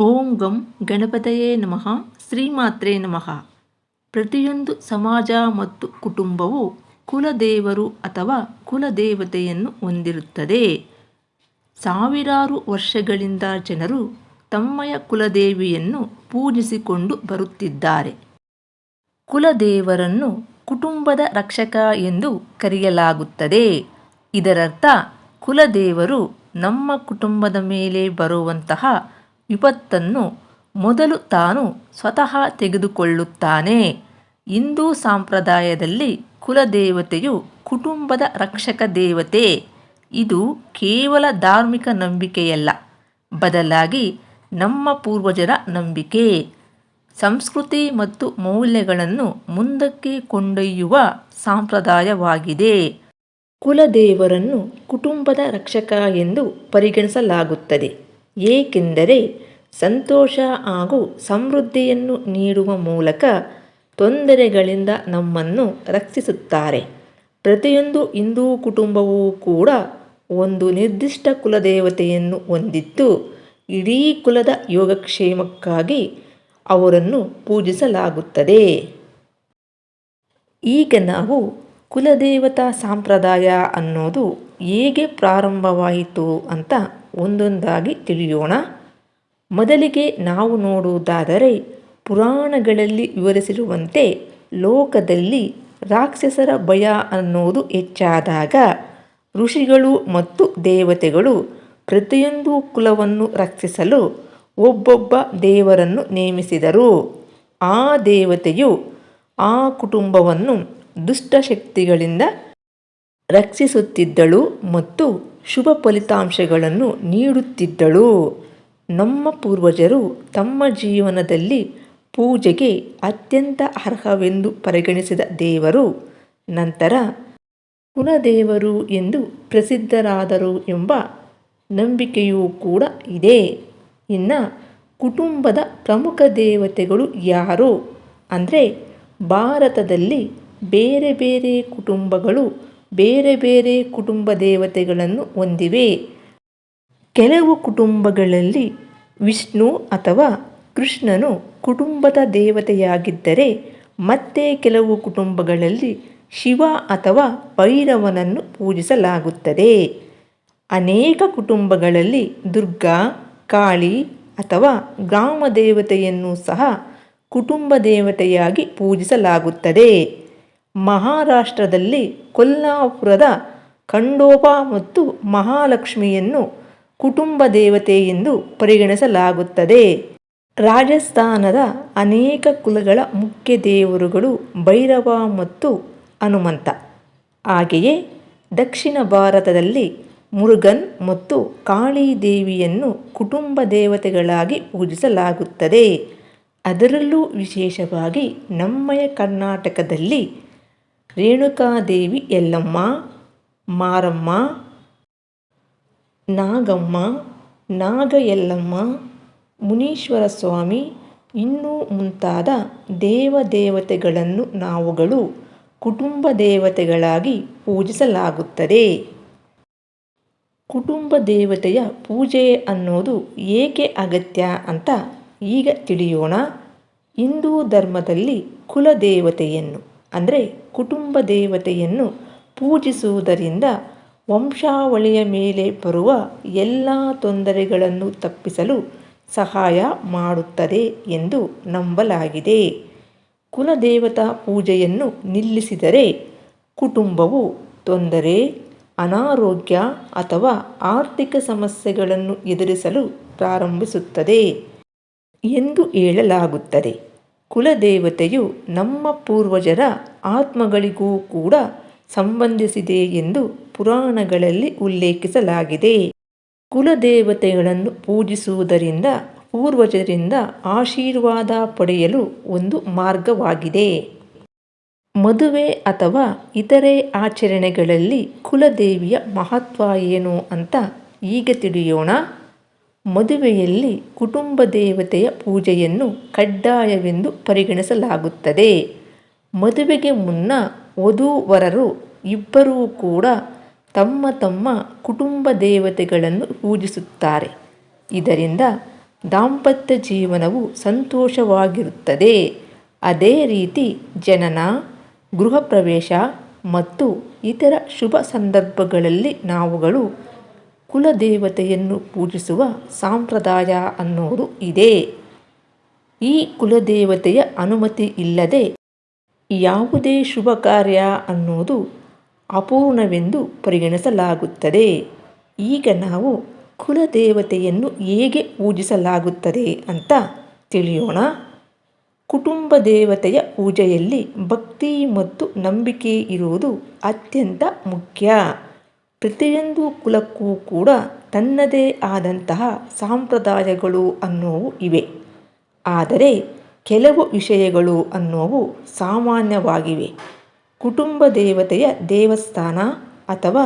ಓಂ ಗಂ ಗಣಪತಯೇ ನಮಃ, ಶ್ರೀಮಾತ್ರೇ ನಮಃ. ಪ್ರತಿಯೊಂದು ಸಮಾಜ ಮತ್ತು ಕುಟುಂಬವು ಕುಲದೇವರು ಅಥವಾ ಕುಲದೇವತೆಯನ್ನು ಹೊಂದಿರುತ್ತದೆ. ಸಾವಿರಾರು ವರ್ಷಗಳಿಂದ ಜನರು ತಮ್ಮಯ ಕುಲದೇವಿಯನ್ನು ಪೂಜಿಸಿಕೊಂಡು ಬರುತ್ತಿದ್ದಾರೆ. ಕುಲದೇವರನ್ನು ಕುಟುಂಬದ ರಕ್ಷಕ ಎಂದು ಕರೆಯಲಾಗುತ್ತದೆ. ಇದರರ್ಥ ಕುಲದೇವರು ನಮ್ಮ ಕುಟುಂಬದ ಮೇಲೆ ಬರುವಂತಹ ವಿಪತ್ತನ್ನು ಮೊದಲು ತಾನು ಸ್ವತಃ ತೆಗೆದುಕೊಳ್ಳುತ್ತಾನೆ. ಹಿಂದೂ ಸಂಪ್ರದಾಯದಲ್ಲಿ ಕುಲದೇವತೆಯು ಕುಟುಂಬದ ರಕ್ಷಕ ದೇವತೆ. ಇದು ಕೇವಲ ಧಾರ್ಮಿಕ ನಂಬಿಕೆಯಲ್ಲ. ಬದಲಾಗಿ ನಮ್ಮ ಪೂರ್ವಜರ ನಂಬಿಕೆ. ಸಂಸ್ಕೃತಿ ಮತ್ತು ಮೌಲ್ಯಗಳನ್ನು ಮುಂದಕ್ಕೆ ಕೊಂಡೊಯ್ಯುವ ಸಂಪ್ರದಾಯವಾಗಿದೆ. ಕುಲದೇವರನ್ನು ಕುಟುಂಬದ ರಕ್ಷಕ ಎಂದು ಪರಿಗಣಿಸಲಾಗುತ್ತದೆ. ಏಕೆಂದರೆ ಸಂತೋಷ ಹಾಗೂ ಸಮೃದ್ಧಿಯನ್ನು ನೀಡುವ ಮೂಲಕ ತೊಂದರೆಗಳಿಂದ ನಮ್ಮನ್ನು ರಕ್ಷಿಸುತ್ತಾರೆ. ಪ್ರತಿಯೊಂದು ಹಿಂದೂ ಕುಟುಂಬವೂ ಕೂಡ ಒಂದು ನಿರ್ದಿಷ್ಟ ಕುಲದೇವತೆಯನ್ನು ಹೊಂದಿದ್ದು, ಇಡೀ ಕುಲದ ಯೋಗಕ್ಷೇಮಕ್ಕಾಗಿ ಅವರನ್ನು ಪೂಜಿಸಲಾಗುತ್ತದೆ. ಈಗ ನಾವು ಕುಲದೇವತಾ ಸಂಪ್ರದಾಯ ಅನ್ನೋದು ಹೇಗೆ ಪ್ರಾರಂಭವಾಯಿತು ಅಂತ ಒಂದೊಂದಾಗಿ ತಿಳಿಯೋಣ. ಮೊದಲಿಗೆ ನಾವು ನೋಡುವುದಾದರೆ, ಪುರಾಣಗಳಲ್ಲಿ ವಿವರಿಸಿರುವಂತೆ ಲೋಕದಲ್ಲಿ ರಾಕ್ಷಸರ ಭಯ ಅನ್ನೋದು ಹೆಚ್ಚಾದಾಗ ಋಷಿಗಳು ಮತ್ತು ದೇವತೆಗಳು ಪ್ರತಿಯೊಂದು ಕುಲವನ್ನು ರಕ್ಷಿಸಲು ಒಬ್ಬೊಬ್ಬ ದೇವರನ್ನು ನೇಮಿಸಿದರು. ಆ ದೇವತೆಯು ಆ ಕುಟುಂಬವನ್ನು ದುಷ್ಟಶಕ್ತಿಗಳಿಂದ ರಕ್ಷಿಸುತ್ತಿದ್ದಳು ಮತ್ತು ಶುಭ ಫಲಿತಾಂಶಗಳನ್ನು ನೀಡುತ್ತಿದ್ದಳು. ನಮ್ಮ ಪೂರ್ವಜರು ತಮ್ಮ ಜೀವನದಲ್ಲಿ ಪೂಜೆಗೆ ಅತ್ಯಂತ ಅರ್ಹವೆಂದು ಪರಿಗಣಿಸಿದ ದೇವರು, ನಂತರ ಕುಲದೇವರು ಎಂದು ಪ್ರಸಿದ್ಧರಾದರು ಎಂಬ ನಂಬಿಕೆಯೂ ಕೂಡ ಇದೆ. ಇನ್ನು ಕುಟುಂಬದ ಪ್ರಮುಖ ದೇವತೆಗಳು ಯಾರು? ಅಂದರೆ ಭಾರತದಲ್ಲಿ ಬೇರೆ ಬೇರೆ ಕುಟುಂಬಗಳು ಬೇರೆ ಬೇರೆ ಕುಟುಂಬ ದೇವತೆಗಳನ್ನು ಹೊಂದಿವೆ. ಕೆಲವು ಕುಟುಂಬಗಳಲ್ಲಿ ವಿಷ್ಣು ಅಥವಾ ಕೃಷ್ಣನು ಕುಟುಂಬದ ದೇವತೆಯಾಗಿದ್ದರೆ, ಮತ್ತೆ ಕೆಲವು ಕುಟುಂಬಗಳಲ್ಲಿ ಶಿವ ಅಥವಾ ಭೈರವನನ್ನು ಪೂಜಿಸಲಾಗುತ್ತದೆ. ಅನೇಕ ಕುಟುಂಬಗಳಲ್ಲಿ ದುರ್ಗಾ, ಕಾಳಿ ಅಥವಾ ಗ್ರಾಮ ದೇವತೆಯನ್ನು ಸಹ ಕುಟುಂಬ ದೇವತೆಯಾಗಿ ಪೂಜಿಸಲಾಗುತ್ತದೆ. ಮಹಾರಾಷ್ಟ್ರದಲ್ಲಿ ಕೊಲ್ಲಾಪುರದ ಖಂಡೋಬ ಮತ್ತು ಮಹಾಲಕ್ಷ್ಮಿಯನ್ನು ಕುಟುಂಬ ದೇವತೆ ಎಂದು ಪರಿಗಣಿಸಲಾಗುತ್ತದೆ. ರಾಜಸ್ಥಾನದ ಅನೇಕ ಕುಲಗಳ ಮುಖ್ಯ ದೇವರುಗಳು ಭೈರವ ಮತ್ತು ಹನುಮಂತ. ಹಾಗೆಯೇ ದಕ್ಷಿಣ ಭಾರತದಲ್ಲಿ ಮುರುಗನ್ ಮತ್ತು ಕಾಳಿ ದೇವಿಯನ್ನು ಕುಟುಂಬ ದೇವತೆಗಳಾಗಿ ಪೂಜಿಸಲಾಗುತ್ತದೆ. ಅದರಲ್ಲೂ ವಿಶೇಷವಾಗಿ ನಮ್ಮಯ ಕರ್ನಾಟಕದಲ್ಲಿ ರೇಣುಕಾದೇವಿ ಯಲ್ಲಮ್ಮ ಮಾರಮ್ಮ, ನಾಗಮ್ಮ ನಾಗ ಯಲ್ಲಮ್ಮ ಮುನೀಶ್ವರ ಸ್ವಾಮಿ ಇನ್ನೂ ಮುಂತಾದ ದೇವದೇವತೆಗಳನ್ನು ನಾವುಗಳು ಕುಟುಂಬ ದೇವತೆಗಳಾಗಿ ಪೂಜಿಸಲಾಗುತ್ತದೆ. ಕುಟುಂಬ ದೇವತೆಯ ಪೂಜೆ ಅನ್ನೋದು ಏಕೆ ಅಗತ್ಯ ಅಂತ ಈಗ ತಿಳಿಯೋಣ. ಹಿಂದೂ ಧರ್ಮದಲ್ಲಿ ಕುಲದೇವತೆಯನ್ನು ಅಂದರೆ ಕುಟುಂಬ ದೇವತೆಯನ್ನು ಪೂಜಿಸುವುದರಿಂದ ವಂಶಾವಳಿಯ ಮೇಲೆ ಬರುವ ಎಲ್ಲ ತೊಂದರೆಗಳನ್ನು ತಪ್ಪಿಸಲು ಸಹಾಯ ಮಾಡುತ್ತದೆ ಎಂದು ನಂಬಲಾಗಿದೆ. ಕುಲದೇವತಾ ಪೂಜೆಯನ್ನು ನಿಲ್ಲಿಸಿದರೆ ಕುಟುಂಬವು ತೊಂದರೆ, ಅನಾರೋಗ್ಯ ಅಥವಾ ಆರ್ಥಿಕ ಸಮಸ್ಯೆಗಳನ್ನು ಎದುರಿಸಲು ಪ್ರಾರಂಭಿಸುತ್ತದೆ ಎಂದು ಹೇಳಲಾಗುತ್ತದೆ. ಕುಲದೇವತೆಯು ನಮ್ಮ ಪೂರ್ವಜರ ಆತ್ಮಗಳಿಗೂ ಕೂಡ ಸಂಬಂಧಿಸಿದೆ ಎಂದು ಪುರಾಣಗಳಲ್ಲಿ ಉಲ್ಲೇಖಿಸಲಾಗಿದೆ. ಕುಲದೇವತೆಗಳನ್ನು ಪೂಜಿಸುವುದರಿಂದ ಪೂರ್ವಜರಿಂದ ಆಶೀರ್ವಾದ ಪಡೆಯಲು ಒಂದು ಮಾರ್ಗವಾಗಿದೆ. ಮದುವೆ ಅಥವಾ ಇತರೆ ಆಚರಣೆಗಳಲ್ಲಿ ಕುಲದೇವಿಯ ಮಹತ್ವ ಏನು ಅಂತ ಈಗ ತಿಳಿಯೋಣ. ಮದುವೆಯಲ್ಲಿ ಕುಟುಂಬ ದೇವತೆಯ ಪೂಜೆಯನ್ನು ಕಡ್ಡಾಯವೆಂದು ಪರಿಗಣಿಸಲಾಗುತ್ತದೆ. ಮದುವೆಗೆ ಮುನ್ನ ವಧುವರರು ಇಬ್ಬರೂ ಕೂಡ ತಮ್ಮ ತಮ್ಮ ಕುಟುಂಬ ದೇವತೆಗಳನ್ನು ಪೂಜಿಸುತ್ತಾರೆ. ಇದರಿಂದ ದಾಂಪತ್ಯ ಜೀವನವು ಸಂತೋಷವಾಗಿರುತ್ತದೆ. ಅದೇ ರೀತಿ ಜನನ, ಗೃಹ ಪ್ರವೇಶ ಮತ್ತು ಇತರ ಶುಭ ಸಂದರ್ಭಗಳಲ್ಲಿ ನಾವುಗಳು ಕುಲದೇವತೆಯನ್ನು ಪೂಜಿಸುವ ಸಾಂಪ್ರದಾಯ ಅನ್ನೋದು ಇದೆ. ಈ ಕುಲದೇವತೆಯ ಅನುಮತಿ ಇಲ್ಲದೆ ಯಾವುದೇ ಶುಭ ಕಾರ್ಯ ಅನ್ನೋದು ಅಪೂರ್ಣವೆಂದು ಪರಿಗಣಿಸಲಾಗುತ್ತದೆ. ಈಗ ನಾವು ಕುಲದೇವತೆಯನ್ನು ಹೇಗೆ ಪೂಜಿಸಲಾಗುತ್ತದೆ ಅಂತ ತಿಳಿಯೋಣ. ಕುಟುಂಬ ದೇವತೆಯ ಪೂಜೆಯಲ್ಲಿ ಭಕ್ತಿ ಮತ್ತು ನಂಬಿಕೆ ಇರುವುದು ಅತ್ಯಂತ ಮುಖ್ಯ. ಪ್ರತಿಯೊಂದು ಕುಲಕ್ಕೂ ಕೂಡ ತನ್ನದೇ ಆದಂತಹ ಸಂಪ್ರದಾಯಗಳು ಅನ್ನೋವು ಇವೆ. ಆದರೆ ಕೆಲವು ವಿಷಯಗಳು ಅನ್ನೋವು ಸಾಮಾನ್ಯವಾಗಿವೆ. ಕುಟುಂಬ ದೇವತೆಯ ದೇವಸ್ಥಾನ ಅಥವಾ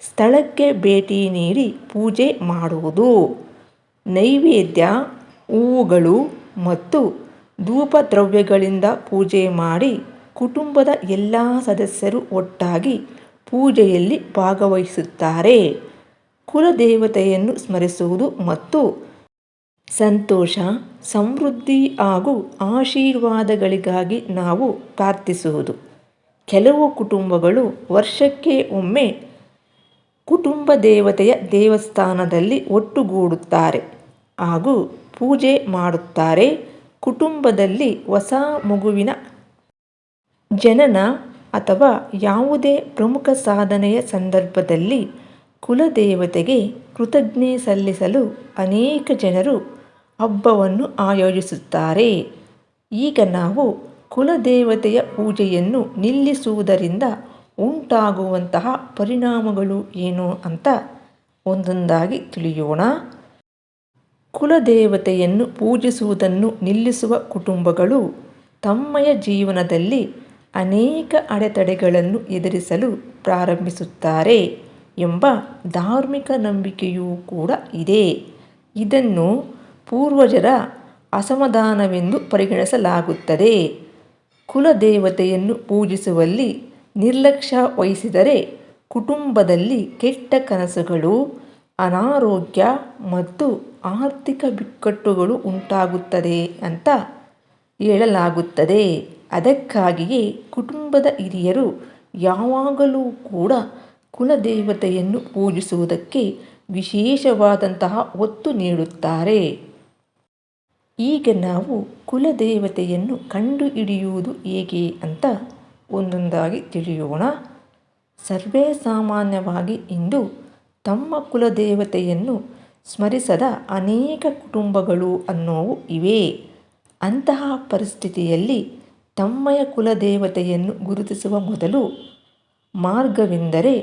ಸ್ಥಳಕ್ಕೆ ಭೇಟಿ ನೀಡಿ ಪೂಜೆ ಮಾಡುವುದು. ನೈವೇದ್ಯ, ಹೂವುಗಳು ಮತ್ತು ಧೂಪದ್ರವ್ಯಗಳಿಂದ ಪೂಜೆ ಮಾಡಿ ಕುಟುಂಬದ ಎಲ್ಲ ಸದಸ್ಯರು ಒಟ್ಟಾಗಿ ಪೂಜೆಯಲ್ಲಿ ಭಾಗವಹಿಸುತ್ತಾರೆ. ಕುಲದೇವತೆಯನ್ನು ಸ್ಮರಿಸುವುದು ಮತ್ತು ಸಂತೋಷ, ಸಮೃದ್ಧಿ ಹಾಗೂ ಆಶೀರ್ವಾದಗಳಿಗಾಗಿ ನಾವು ಪ್ರಾರ್ಥಿಸುವುದು. ಕೆಲವು ಕುಟುಂಬಗಳು ವರ್ಷಕ್ಕೆ ಒಮ್ಮೆ ಕುಟುಂಬ ದೇವತೆಯ ದೇವಸ್ಥಾನದಲ್ಲಿ ಒಟ್ಟುಗೂಡುತ್ತಾರೆ ಹಾಗೂ ಪೂಜೆ ಮಾಡುತ್ತಾರೆ. ಕುಟುಂಬದಲ್ಲಿ ಹೊಸ ಮಗುವಿನ ಜನನ ಅಥವಾ ಯಾವುದೇ ಪ್ರಮುಖ ಸಾಧನೆಯ ಸಂದರ್ಭದಲ್ಲಿ ಕುಲದೇವತೆಗೆ ಕೃತಜ್ಞೆ ಸಲ್ಲಿಸಲು ಅನೇಕ ಜನರು ಹಬ್ಬವನ್ನು ಆಯೋಜಿಸುತ್ತಾರೆ. ಈಗ ನಾವು ಕುಲದೇವತೆಯ ಪೂಜೆಯನ್ನು ನಿಲ್ಲಿಸುವುದರಿಂದ ಉಂಟಾಗುವಂತಹ ಪರಿಣಾಮಗಳು ಏನು ಅಂತ ಒಂದೊಂದಾಗಿ ತಿಳಿಯೋಣ. ಕುಲದೇವತೆಯನ್ನು ಪೂಜಿಸುವುದನ್ನು ನಿಲ್ಲಿಸುವ ಕುಟುಂಬಗಳು ತಮ್ಮಯ ಜೀವನದಲ್ಲಿ ಅನೇಕ ಅಡೆತಡೆಗಳನ್ನು ಎದುರಿಸಲು ಪ್ರಾರಂಭಿಸುತ್ತಾರೆ ಎಂಬ ಧಾರ್ಮಿಕ ನಂಬಿಕೆಯೂ ಕೂಡ ಇದೆ. ಇದನ್ನು ಪೂರ್ವಜರ ಅಸಮಾಧಾನವೆಂದು ಪರಿಗಣಿಸಲಾಗುತ್ತದೆ. ಕುಲದೇವತೆಯನ್ನು ಪೂಜಿಸುವಲ್ಲಿ ನಿರ್ಲಕ್ಷ್ಯ ವಹಿಸಿದರೆ ಕುಟುಂಬದಲ್ಲಿ ಕೆಟ್ಟ ಕನಸುಗಳು, ಅನಾರೋಗ್ಯ ಮತ್ತು ಆರ್ಥಿಕ ಬಿಕ್ಕಟ್ಟುಗಳು ಉಂಟಾಗುತ್ತದೆ ಅಂತ ಹೇಳಲಾಗುತ್ತದೆ. ಅದಕ್ಕಾಗಿಯೇ ಕುಟುಂಬದ ಹಿರಿಯರು ಯಾವಾಗಲೂ ಕೂಡ ಕುಲದೇವತೆಯನ್ನು ಪೂಜಿಸುವುದಕ್ಕೆ ವಿಶೇಷವಾದಂತಹ ಒತ್ತು ನೀಡುತ್ತಾರೆ. ಈಗ ನಾವು ಕುಲದೇವತೆಯನ್ನು ಕಂಡುಹಿಡಿಯುವುದು ಹೇಗೆ ಅಂತ ಒಂದೊಂದಾಗಿ ತಿಳಿಯೋಣ. ಸರ್ವೇ ಸಾಮಾನ್ಯವಾಗಿ ಇಂದು ತಮ್ಮ ಕುಲದೇವತೆಯನ್ನು ಸ್ಮರಿಸದ ಅನೇಕ ಕುಟುಂಬಗಳು ಅನ್ನೋವು ಇವೆ. ಅಂತಹ ಪರಿಸ್ಥಿತಿಯಲ್ಲಿ ತಮ್ಮಯ ಕುಲದೇವತೆಯನ್ನು ಗುರುತಿಸುವ ಮೊದಲು ಮಾರ್ಗವೆಂದರೆ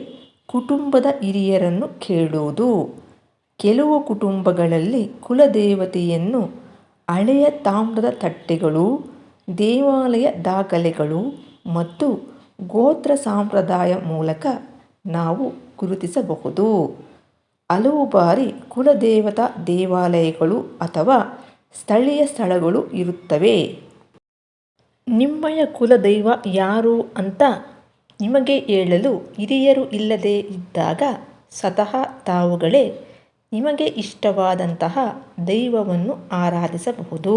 ಕುಟುಂಬದ ಹಿರಿಯರನ್ನು ಕೇಳುವುದು. ಕೆಲವು ಕುಟುಂಬಗಳಲ್ಲಿ ಕುಲದೇವತೆಯನ್ನು ಹಳೆಯ ತಾಮ್ರದ ತಟ್ಟೆಗಳು, ದೇವಾಲಯ ದಾಖಲೆಗಳು ಮತ್ತು ಗೋತ್ರ ಸಂಪ್ರದಾಯ ಮೂಲಕ ನಾವು ಗುರುತಿಸಬಹುದು. ಹಲವು ಬಾರಿ ಕುಲದೇವತಾ ದೇವಾಲಯಗಳು ಅಥವಾ ಸ್ಥಳೀಯ ಸ್ಥಳಗಳು ಇರುತ್ತವೆ. ನಿಮ್ಮಯ ಕುಲದೈವ ಯಾರು ಅಂತ ನಿಮಗೆ ಹೇಳಲು ಹಿರಿಯರು ಇಲ್ಲದೇ ಇದ್ದಾಗ ಸ್ವತಃ ತಾವುಗಳೇ ನಿಮಗೆ ಇಷ್ಟವಾದಂತಹ ದೈವವನ್ನು ಆರಾಧಿಸಬಹುದು.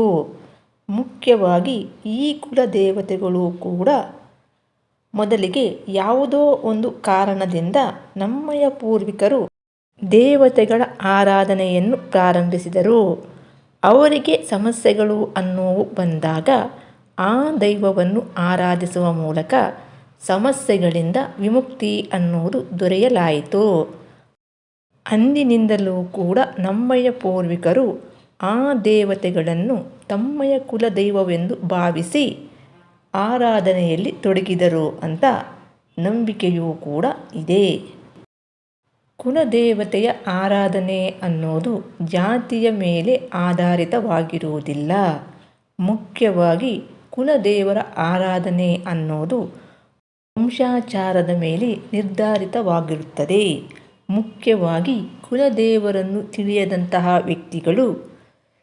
ಮುಖ್ಯವಾಗಿ ಈ ಕುಲ ದೇವತೆಗಳು ಕೂಡ ಮೊದಲಿಗೆ ಯಾವುದೋ ಒಂದು ಕಾರಣದಿಂದ ನಮ್ಮಯ ಪೂರ್ವಿಕರು ದೇವತೆಗಳ ಆರಾಧನೆಯನ್ನು ಪ್ರಾರಂಭಿಸಿದರು. ಅವರಿಗೆ ಸಮಸ್ಯೆಗಳು ಅನ್ನೋವು ಬಂದಾಗ ಆ ದೈವವನ್ನು ಆರಾಧಿಸುವ ಮೂಲಕ ಸಮಸ್ಯೆಗಳಿಂದ ವಿಮುಕ್ತಿ ಅನ್ನೋದು ದೊರೆಯಲಾಯಿತು. ಅಂದಿನಿಂದಲೂ ಕೂಡ ನಮ್ಮಯ ಪೂರ್ವಿಕರು ಆ ದೇವತೆಗಳನ್ನು ತಮ್ಮಯ ಕುಲದೈವವೆಂದು ಭಾವಿಸಿ ಆರಾಧನೆಯಲ್ಲಿ ತೊಡಗಿದರು ಅಂತ ನಂಬಿಕೆಯೂ ಕೂಡ ಇದೆ. ಕುಲದೇವತೆಯ ಆರಾಧನೆ ಅನ್ನೋದು ಜಾತಿಯ ಮೇಲೆ ಆಧಾರಿತವಾಗಿರುವುದಿಲ್ಲ. ಮುಖ್ಯವಾಗಿ ಕುಲದೇವರ ಆರಾಧನೆ ಅನ್ನೋದು ವಂಶಾಚಾರದ ಮೇಲೆ ನಿರ್ಧಾರಿತವಾಗಿರುತ್ತದೆ. ಮುಖ್ಯವಾಗಿ ಕುಲದೇವರನ್ನು ತಿಳಿಯದಂತಹ ವ್ಯಕ್ತಿಗಳು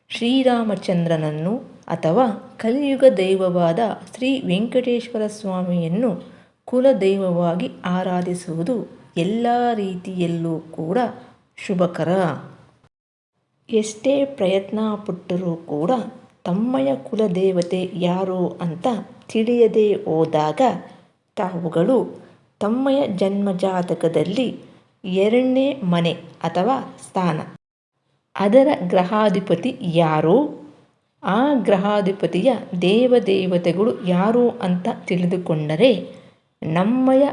ಶ್ರೀರಾಮಚಂದ್ರನನ್ನು ಅಥವಾ ಕಲಿಯುಗ ದೈವವಾದ ಶ್ರೀ ವೆಂಕಟೇಶ್ವರ ಸ್ವಾಮಿಯನ್ನು ಕುಲದೈವವಾಗಿ ಆರಾಧಿಸುವುದು ಎಲ್ಲ ರೀತಿಯಲ್ಲೂ ಕೂಡ ಶುಭಕರ. ಎಷ್ಟೇ ಪ್ರಯತ್ನ ಪಟ್ಟರೂ ಕೂಡ ತಮ್ಮಯ ಕುಲದೇವತೆ ಯಾರು ಅಂತ ತಿಳಿಯದೇ ಹೋದಾಗ ತಾವುಗಳು ತಮ್ಮಯ ಜನ್ಮಜಾತಕದಲ್ಲಿ ಎರಡನೇ ಮನೆ ಅಥವಾ ಸ್ಥಾನ. ಅದರ ಗ್ರಹಾಧಿಪತಿ ಯಾರು? ಆ ಗ್ರಹಾಧಿಪತಿಯ ದೇವದೇವತೆಗಳು ಯಾರು ಅಂತ ತಿಳಿದುಕೊಂಡರೆ ನಮ್ಮಯ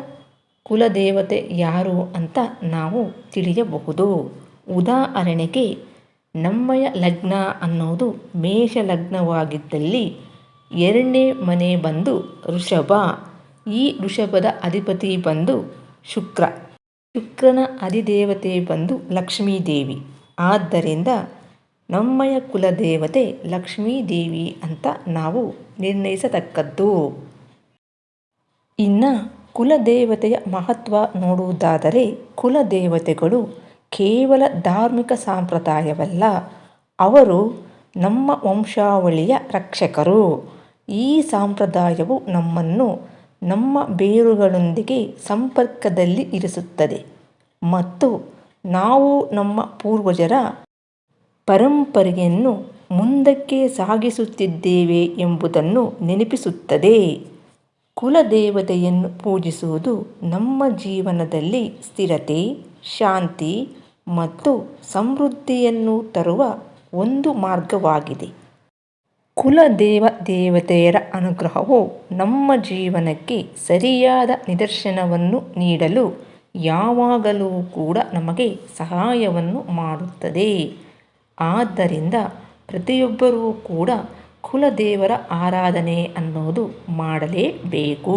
ಕುಲದೇವತೆ ಯಾರು ಅಂತ ನಾವು ತಿಳಿಯಬಹುದು. ಉದಾಹರಣೆಗೆ ನಮ್ಮಯ ಲಗ್ನ ಅನ್ನೋದು ಮೇಷ ಲಗ್ನವಾಗಿದ್ದಲ್ಲಿ ಎರಡನೇ ಮನೆ ಬಂದು ಋಷಭ, ಈ ಋಷಭದ ಅಧಿಪತಿ ಬಂದು ಶುಕ್ರ. ಶುಕ್ರನ ಅಧಿದೇವತೆ ಬಂದು ಲಕ್ಷ್ಮೀದೇವಿ. ಆದ್ದರಿಂದ ನಮ್ಮಯ ಕುಲದೇವತೆ ಲಕ್ಷ್ಮೀದೇವಿ ಅಂತ ನಾವು ನಿರ್ಣಯಿಸತಕ್ಕದ್ದು. ಇನ್ನು ಕುಲದೇವತೆಯ ಮಹತ್ವ ನೋಡುವುದಾದರೆ ಕುಲದೇವತೆಗಳು ಕೇವಲ ಧಾರ್ಮಿಕ ಸಂಪ್ರದಾಯವಲ್ಲ, ಅವರು ನಮ್ಮ ವಂಶಾವಳಿಯ ರಕ್ಷಕರು. ಈ ಸಂಪ್ರದಾಯವು ನಮ್ಮನ್ನು ನಮ್ಮ ಬೇರುಗಳೊಂದಿಗೆ ಸಂಪರ್ಕದಲ್ಲಿ ಇರಿಸುತ್ತದೆ ಮತ್ತು ನಾವು ನಮ್ಮ ಪೂರ್ವಜರ ಪರಂಪರೆಯನ್ನು ಮುಂದಕ್ಕೆ ಸಾಗಿಸುತ್ತಿದ್ದೇವೆ ಎಂಬುದನ್ನು ನೆನಪಿಸುತ್ತದೆ. ಕುಲದೇವತೆಯನ್ನು ಪೂಜಿಸುವುದು ನಮ್ಮ ಜೀವನದಲ್ಲಿ ಸ್ಥಿರತೆ, ಶಾಂತಿ ಮತ್ತು ಸಮೃದ್ಧಿಯನ್ನು ತರುವ ಒಂದು ಮಾರ್ಗವಾಗಿದೆ. ಕುಲದೇವ ದೇವತೆಯರ ಅನುಗ್ರಹವು ನಮ್ಮ ಜೀವನಕ್ಕೆ ಸರಿಯಾದ ನಿದರ್ಶನವನ್ನು ನೀಡಲು ಯಾವಾಗಲೂ ಕೂಡ ನಮಗೆ ಸಹಾಯವನ್ನು ಮಾಡುತ್ತದೆ. ಆದ್ದರಿಂದ ಪ್ರತಿಯೊಬ್ಬರೂ ಕೂಡ ಕುಲದೇವರ ಆರಾಧನೆ ಅನ್ನೋದು ಮಾಡಲೇಬೇಕು.